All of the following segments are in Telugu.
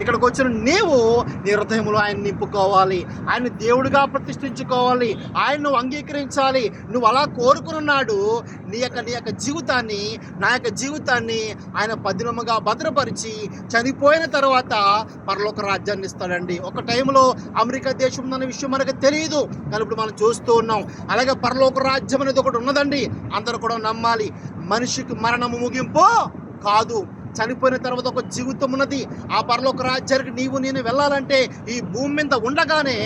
ఇక్కడికి వచ్చిన నీవు నీ హృదయంలో ఆయన నింపుకోవాలి. ఆయన దేవుడిగా ప్రతిష్ఠించుకోవాలి. ఆయన నువ్వు అంగీకరించాలి. నువ్వు అలా కోరుకున్నాడు. నీ యొక్క నీ యొక్క జీవితాన్ని నా యొక్క జీవితాన్ని ఆయన పదినముగా భద్రపరిచి చనిపోయిన తర్వాత పరలోక రాజ్యాన్ని ఇస్తాడండి. ఒక టైంలో అమెరికా దేశం ఉందన్న విషయం మనకు తెలియదు కానీ ఇప్పుడు మనం చూస్తూ ఉన్నాం. అలాగే పరలోక రాజ్యం అనేది ఒకటి ఉన్నదండి. అందరూ కూడా నమ్మాలి. మనిషికి మరణము ముగింపు కాదు. చనిపోయిన తర్వాత ఒక జీవితం ఉన్నది. ఆ పరలోక రాజ్యానికి నీవు నేను వెళ్ళాలంటే ఈ భూమి మీద ఉండగానే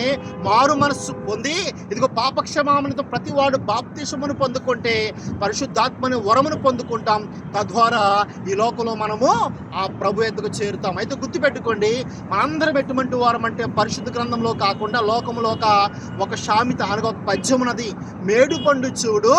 మారు మనస్సు పొంది ఇదిగో పాపక్షమామనితో ప్రతి వాడు బాప్తిషమును పొందుకుంటే పరిశుద్ధాత్మని వరమును పొందుకుంటాం. తద్వారా ఈ లోకంలో మనము ఆ ప్రభు ఎద్దుకు చేరుతాం. అయితే గుర్తుపెట్టుకోండి మనందరం ఎటువంటి వారం అంటే పరిశుద్ధ గ్రంథంలో కాకుండా లోకంలో ఒక ఒక శామిత అనగా ఒక పద్యం ఉన్నది మేడు పండు చూడు.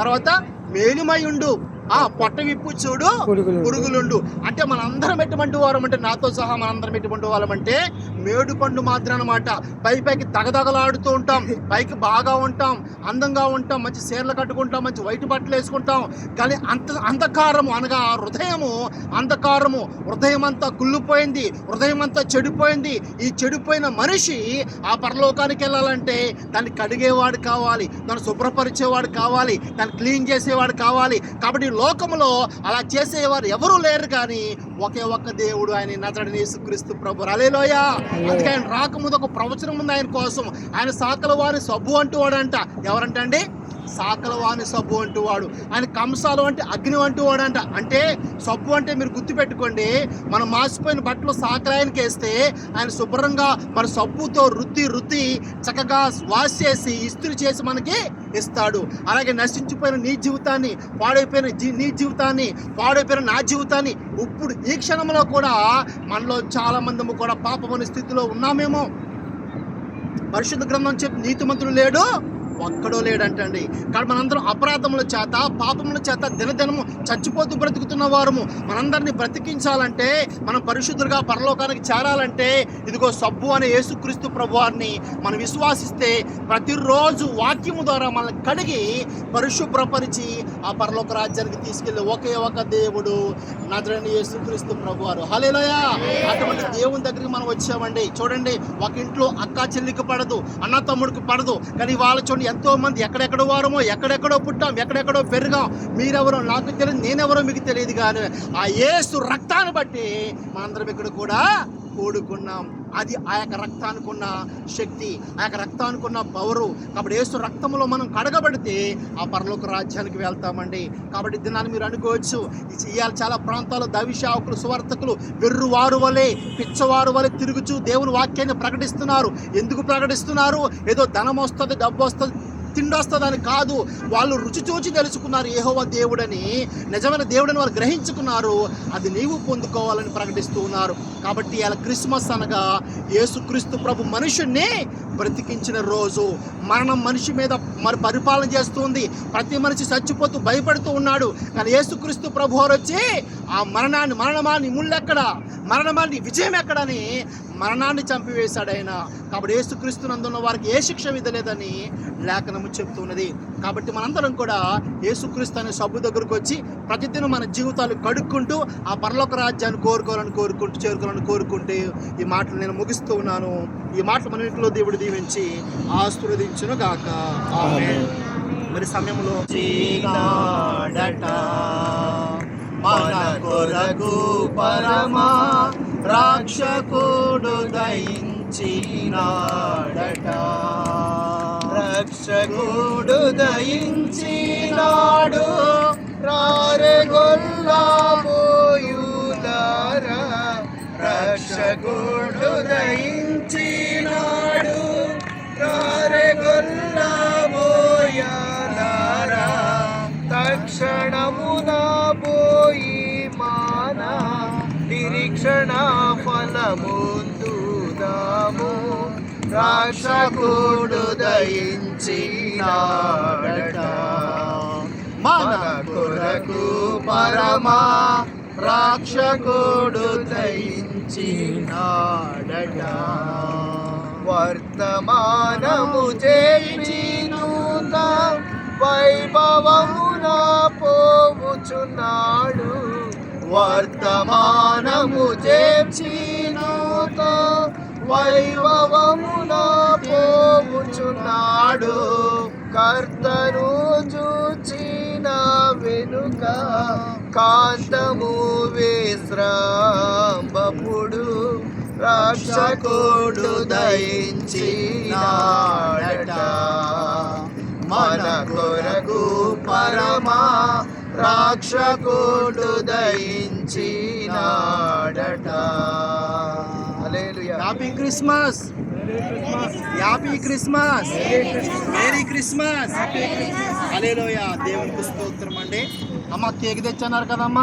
తర్వాత మేలుమయుండు ఆ పొట్ట విప్పు చూడు పురుగులు. పురుగులుండు. అంటే మనందరం ఎటువంటి వారం అంటే నాతో సహా మనందరం ఎటువంటి వాళ్ళం అంటే మేడు పండు మాత్రం అనమాట పై పైకి తగదగలాడుతూ ఉంటాం. పైకి బాగా ఉంటాం. అందంగా ఉంటాం. మంచి చీరలు కట్టుకుంటాం. మంచి వైట్ బట్టలు వేసుకుంటాం. కానీ అంత అంధకారము అనగా ఆ హృదయము అంధకారము హృదయం అంతా కుళ్ళిపోయింది. హృదయం అంతా చెడిపోయింది. ఈ చెడిపోయిన మనిషి ఆ పరలోకానికి వెళ్ళాలంటే దాన్ని కడిగేవాడు కావాలి. దాన్ని శుభ్రపరిచేవాడు కావాలి. దాన్ని క్లీన్ చేసేవాడు కావాలి. కాబట్టి ఈ లోకములో అలా చేసేవారు ఎవరూ లేరు కానీ ఒకే ఒక్క దేవుడు ఆయన నజరని యేసుక్రీస్తు ప్రభు. అలేలోయ అందుకే ఆయన రాకముందు ఒక ప్రవచనం ఉంది ఆయన కోసం. ఆయన సాకల వారి సబ్బు అంటూ వాడంట. ఎవరంట సాకలవాణి సబ్బు అంటూ వాడు. ఆయన కంసాలు అంటే అగ్ని అంటూ వాడంట. అంటే సబ్బు అంటే మీరు గుర్తుపెట్టుకోండి మనం మాసిపోయిన బట్టలు సాకలాయనికి వేస్తే ఆయన శుభ్రంగా మన సబ్బుతో రుద్ది రుద్ది చక్కగా వాష్ చేసి ఇస్త్రీ చేసి మనకి ఇస్తాడు. అలాగే నశించిపోయిన నీ జీవితాన్ని పాడైపోయిన జీ నీ జీవితాన్ని పాడైపోయిన నా జీవితాన్ని ఇప్పుడు ఈ క్షణంలో కూడా మనలో చాలామంది కూడా పాపమైన స్థితిలో ఉన్నామేమో. పరిశుద్ధ గ్రంథం చెప్పి నీతిమంతుడు లేడు. ఒక్కడో లేడంటండి. కానీ మనందరం అపరాధముల చేత పాపముల చేత దినదినము చచ్చిపోతూ బ్రతుకుతున్న వారము. మనందరినీ బ్రతికించాలంటే మనం పరిశుద్ధులుగా పరలోకానికి చేరాలంటే ఇదిగో సబ్బు అనే యేసుక్రీస్తు ప్రభువారిని మనం విశ్వాసిస్తే ప్రతిరోజు వాక్యము ద్వారా మనల్ని కడిగి పరిశుభ్రపరిచి ఆ పరలోక రాజ్యానికి తీసుకెళ్ళి ఒకే ఒక దేవుడు నజరని యేసుక్రీస్తు ప్రభువారు. హలేలయా అటువంటి దేవుని దగ్గరికి మనం వచ్చామండి. చూడండి ఒక ఇంట్లో అక్క చెల్లికి పడదు అన్న తమ్ముడికి పడదు. కానీ వాళ్ళ చూడండి ఎంతో మంది ఎక్కడెక్కడో వారమో ఎక్కడెక్కడో పుట్టాం ఎక్కడెక్కడో పెరిగాం. మీరెవరో నాకు తెలియదు నేనెవరో మీకు తెలియదు కానీ ఆ ఏసు రక్తాన్ని బట్టి మనందరం ఇక్కడ కూడా కూడుకున్నాం. అది ఆ యొక్క రక్తానికి ఉన్న శక్తి ఆ యొక్క రక్తానికి ఉన్న పవరు. కాబట్టి ఏసు రక్తంలో మనం కడగబడితే ఆ పరలోక రాజ్యానికి వెళ్తామండి. కాబట్టి దినాన్ని మీరు అనుకోవచ్చు. ఇవాళ చాలా ప్రాంతాల్లో దవిశావకులు సువార్తకులు వెర్రువారు వలె పిచ్చవారు వలె తిరుగుచూ దేవుని వాక్యాన్ని ప్రకటిస్తున్నారు. ఎందుకు ప్రకటిస్తున్నారు? ఏదో ధనం వస్తుంది డబ్బు వస్తుంది. తిండొస్తుందని కాదు వాళ్ళు రుచి చూచి తెలుసుకున్నారు ఏహోవ దేవుడని నిజమైన దేవుడని వాళ్ళు గ్రహించుకున్నారు అది నీవు పొందుకోవాలని ప్రకటిస్తూ ఉన్నారు. కాబట్టి ఇలా క్రిస్మస్ అనగా యేసుక్రీస్తు ప్రభు మనుషుణ్ణి బ్రతికించిన రోజు మరణం మనిషి మీద మరి పరిపాలన చేస్తుంది. ప్రతి మనిషి చచ్చిపోతూ భయపడుతూ ఉన్నాడు. కానీ యేసుక్రీస్తు ప్రభు వారు వచ్చి ఆ మరణాన్ని మరణమాన్ని ముళ్ళెక్కడ మరణమాన్ని విజయం ఎక్కడని మరణాన్ని చంపివేశాడు ఆయన. కాబట్టి యేసుక్రీస్తు నందున్న వారికి ఏ శిక్ష విధలేదని లేఖనము చెప్తున్నది. కాబట్టి మనందరం కూడా యేసుక్రీస్తు అనే సబ్బు దగ్గరకు వచ్చి ప్రతిదినం మన జీవితాలు కడుక్కుంటూ ఆ పరలోక రాజ్యాన్ని కోరుకోవాలని కోరుకుంటూ చేరుకోవాలని కోరుకుంటూ ఈ మాటలు నేను ముగిస్తూ ఉన్నాను. ఈ మాటలు మన ఇంట్లో దేవుడు దీవించి ఆశీర్వదించును గాక మరి సమయంలో చీనాడట మన కొరకు పరమా రాక్షకుడు దయించినాడట. రక్షకుడు దయించినాడు. రారెగొల్లాబోయులారా రక్షకుడు నిరీక్షణ ఫలముందుదాము రాక్షకుడు దయించినాడట. మన కొరకు పరమా రాక్షకుడు దయించినాడట. వర్తమానము చేసినూత వైభవమున పోవుచున్నాడు. వర్తమానము చేసిన వైభవమున పోవుచున్నాడు. కర్తను చూచిన వెనుక కాంతము విశ్రాంబపుడు రక్షకుడు దయించినాడట. రక్షకుడు దయించినాడట hallelujah. Happy Christmas. Happy Christmas. Merry Christmas alleluia దేవునికి స్తోత్రం అండి. అమ్మ కేక్ తెచ్చన్నారు కదమ్మా?